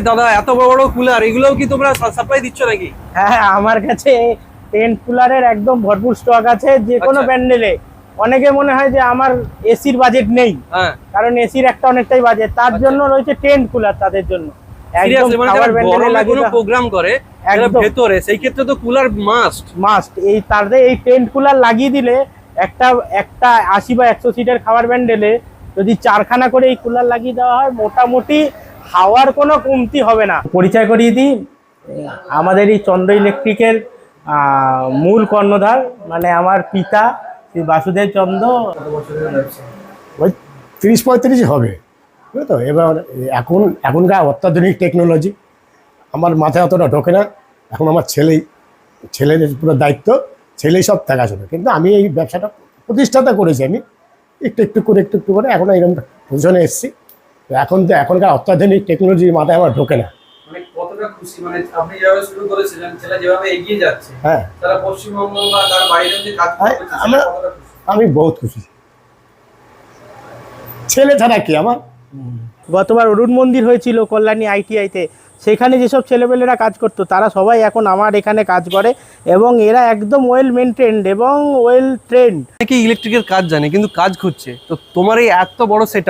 দাদা এত বড় বড় কুলার এগুলোও কি তোমরা সাপ্লাই দিচ্ছ নাকি? হ্যাঁ আমার কাছে টেন্ট কুলারের একদম ভরপুর স্টক আছে যে কোনো আচ্ছা। প্যান্ডেলে অনেকে মনে হয় যে আমার এসির বাজেট নেই হ্যাঁ। কারণ এসির একটা অনেকটাই বাজেট তার জন্য রয়েছে টেন্ট কুলার তাদের জন্য। মানে লাগিয়ে প্রোগ্রাম করে ভেতরে সেই ক্ষেত্রে তো কুলার মাস্ট মাস্ট এই তাদের এই টেন্ট কুলার লাগিয়ে দিলে একটা একটা আশি বা একশো সিটের খাবার প্যান্ডেলে যদি চারখানা করে এই কুলার লাগিয়ে দেওয়া হয় মোটামুটি হাওয়ার কোনো কমতি হবে না। পরিচয় করিয়ে দিই আমাদের এই চন্দ্র ইলেকট্রিকের মূল কর্ণধার মানে আমার পিতা শ্রী বাসুদেব চন্দ্র। ওই তিরিশ পঁয়ত্রিশ হবে। বুঝলো তো? এবার এখন এখনকার অত্যাধুনিক টেকনোলজি আমার মাথায় অতটা ঢোকে না। এখন আমার ছেলেই ছেলেদের পুরো দায়িত্ব ছেলেই সব দেখাশোনা। কিন্তু আমি এই ব্যবসাটা প্রতিষ্ঠাতা করেছি আমি। একটু একটু করে একটু একটু করে এখন এরকম পজিশনে এসেছি। তো এখন তো এখনকার অত্যাধুনিক টেকনোলজি মাথায় আমার ঢোকে না। মানে কতটা খুশি? মানে আপনি যেভাবে শুরু করেছিলেন ছেলে যেভাবে এগিয়ে যাচ্ছে হ্যাঁ। তারা পশ্চিমবঙ্গ বা তার বাইরেও যে কাজ হ্যাঁ, আমরা-? আমি বহুত খুশি। ছেলে ছাড়া কি আমার? গতবার অরুণ মন্দির হয়েছিল কল্যাণী আইটিআইতে সেখানে যেসব ছেলেপেলেরা কাজ করতো তারা সবাই এখন আমার এখানে কাজ করে এবং এরা একদম ওয়েল মেনটেন্ড এবং ওয়েল ট্রেন্ড অনেকে ইলেকট্রিকের কাজ জানে কিন্তু কাজ খুঁজছে। তো তোমার এই এত বড় সেট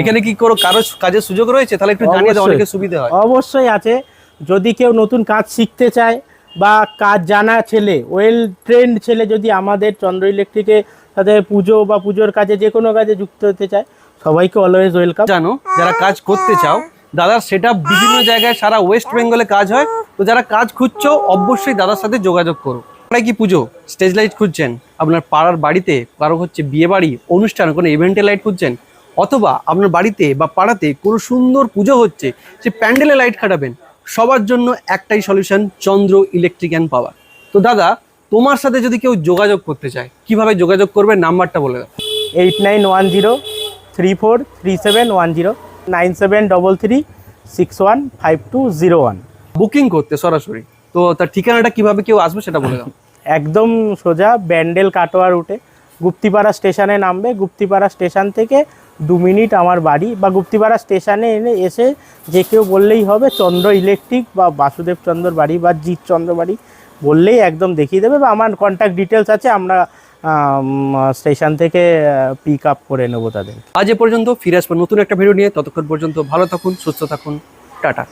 এখানে কি কোনো কারও কাজের সুযোগ রয়েছে? তাহলে একটু জানিয়ে দাও। অনেকের সুবিধা হয়। অবশ্যই আছে। যদি কেউ নতুন কাজ শিখতে চায় বা কাজ জানা ছেলে ওয়েল ট্রেন্ড ছেলে যদি আমাদের চন্দ্র ইলেকট্রিকের সাথে পুজো বা পুজোর কাজে যে কোনো কাজে যুক্ত হতে চায় সবাইকে অলওয়েজ ওয়েলকাম জানো যারা কাজ করতে চাও দাদার সেটা বিভিন্ন জায়গায় সারা ওয়েস্ট বেঙ্গলে কাজ হয়। তো যারা কাজ খুঁজছো অবশ্যই দাদার সাথে যোগাযোগ করো। আপনারা কি পুজো? স্টেজ লাইট খুঁজছেন। আপনার পাড়ার বাড়িতে কারও হচ্ছে বিয়ে বাড়ি অনুষ্ঠান কোনো ইভেন্টে লাইট খুঁজছেন? অথবা আপনার বাড়িতে বা পাড়াতে কোনো সুন্দর পুজো হচ্ছে সে প্যান্ডেলে লাইট খাটাবেন। সবার জন্য একটাই solution Chandra electric and power তো দাদা তোমার সাথে যদি কেউ যোগাযোগ করতে চায় কীভাবে যোগাযোগ করবে? নাম্বারটা বলে দাও। Eight nine one zero three four three seven one zero nine seven double three six one five two zero one. Booking করতে সরাসরি। তো তার ঠিকানাটা কীভাবে কেউ আসবে সেটা বলে দাও। একদম সোজা ব্যান্ডেল কাটোয়া রুটে গুপ্তিপাড়া স্টেশনে নামবে। গুপ্তিপাড়া স্টেশন থেকে দু মিনিট আমার বাড়ি বা গুপ্তিপাড়া স্টেশনে এনে এসে যে কেউ বললেই হবে, চন্দ্র ইলেকট্রিক বা বাসুদেব চন্দ্র বাড়ি বা জিৎ চন্দ্র বাড়ি বললেই একদম দেখিয়ে দেবে বা আমার কন্ট্যাক্ট ডিটেলস আছে, আমরা স্টেশন থেকে পিক আপ করে নেব তাদের আজ এ পর্যন্ত ফিরে আসব নতুন একটা ভিডিও নিয়ে, ততক্ষণ পর্যন্ত ভালো থাকুন, সুস্থ থাকুন, টাটা।